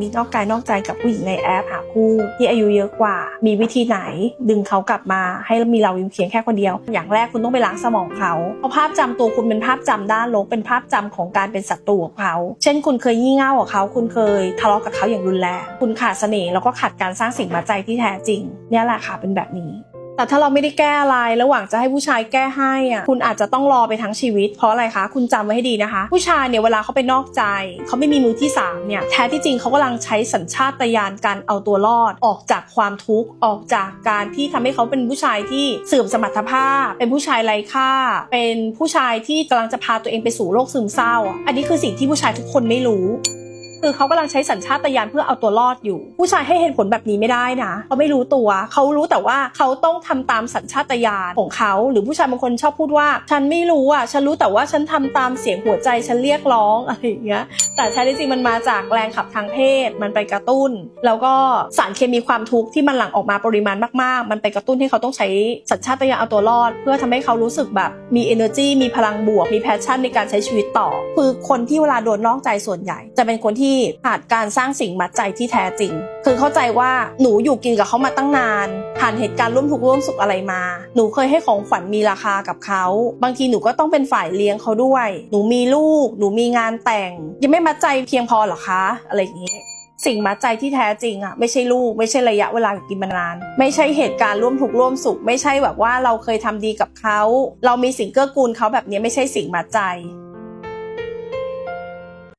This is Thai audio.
มีนอกกายนอกใจกับผู้หญิงในแอปหาคู่ที่อายุเยอะกว่า มีวิธีไหน ดึงเขากลับมาให้มีเราอยู่เพียงแค่คนเดียว อย่างแรกคุณต้องไปล้างสมองเขาเพราะภาพจำตัวคุณเป็นภาพจำด้านลบเป็นภาพจำของการเป็นศัตรูของเขา เช่น คุณเคยงี่เง่ากับเขา คุณเคยทะเลาะกับเขาอย่างรุนแรงคุณขาดเสน่ห์แล้วก็ขาดการสร้างสิ่งมาใจที่แท้จริงเนี่ยแหละค่ะเป็นแบบนี้ แต่ถ้าเราไม่ได้แก้อะไรระหว่างจะให้ผู้ชายแก้ให้อะคุณอาจจะต้องรอไปทั้งชีวิต เพราะอะไรคะ คุณจำไว้ให้ดีนะคะ ผู้ชายเนี่ยเวลาเขาไปนอกใจ เขาไม่มีมือที่สามเนี่ยแท้ที่จริงเขากำลังใช้สัญชาตญาณการเอาตัวรอด ออกจากความทุกข์ออกจากการที่ทำให้เขาเป็นผู้ชายที่เสื่อมสมรรถภาพ เป็นผู้ชายไร้ค่า เป็นผู้ชายที่กำลังจะพาตัวเองไปสู่โรคซึมเศร้าอะอันนี้คือสิ่งที่ผู้ชายทุกคนไม่รู้ คือเขากำลังใช้สัญชาตญาณเพื่อเอาตัวรอดอยู่ ผู้ชายให้เหตุผลแบบนี้ไม่ได้นะเขาไม่รู้ตัว เขารู้แต่ว่าเขาต้องทำตามสัญชาตญาณของเขา หรือผู้ชายบางคนชอบพูดว่า ฉันไม่รู้อะฉันรู้แต่ว่าฉันทำตามเสียงหัวใจฉันเรียกร้องอะไรอย่างเงี้ยแต่แท้ที่จริงมันมาจากแรงขับทางเพศ มันไปกระตุ้น แล้วก็สารเคมีความทุกข์ที่มันหลั่งออกมาปริมาณมากๆ มันไปกระตุ้นให้เขาต้องใช้สัญชาตญาณเอาตัวรอด เพื่อทำให้เขารู้สึกแบบมี energy มีพลังบวกมี passion ในการใช้ชีวิตต่อ คือคนที่เวลาโดนนอกใจส่วนใหญ่ จะเป็นคนที่ขาดการสร้างสิ่งมัดใจที่แท้จริง คือเข้าใจว่าหนูอยู่กินกับเขามาตั้งนาน ผ่านเหตุการณ์ร่วมทุกข์ร่วมสุขอะไรมา หนูเคยให้ของขวัญมีราคากับเขา บางทีหนูก็ต้องเป็นฝ่ายเลี้ยงเขาด้วย หนูมีลูก หนูมีงานแต่ง ยังไม่มัดใจเพียงพอหรอคะ อะไรอย่างนี้สิ่งมัดใจที่แท้จริงอะไม่ใช่ลูกไม่ใช่ระยะเวลากินมานาน ไม่ใช่เหตุการณ์ร่วมทุกข์ร่วมสุข ไม่ใช่แบบว่าเราเคยทำดีกับเขา เรามีสิ่งเกื้อกูลเขาแบบนี้ไม่ใช่สิ่งมัดใจ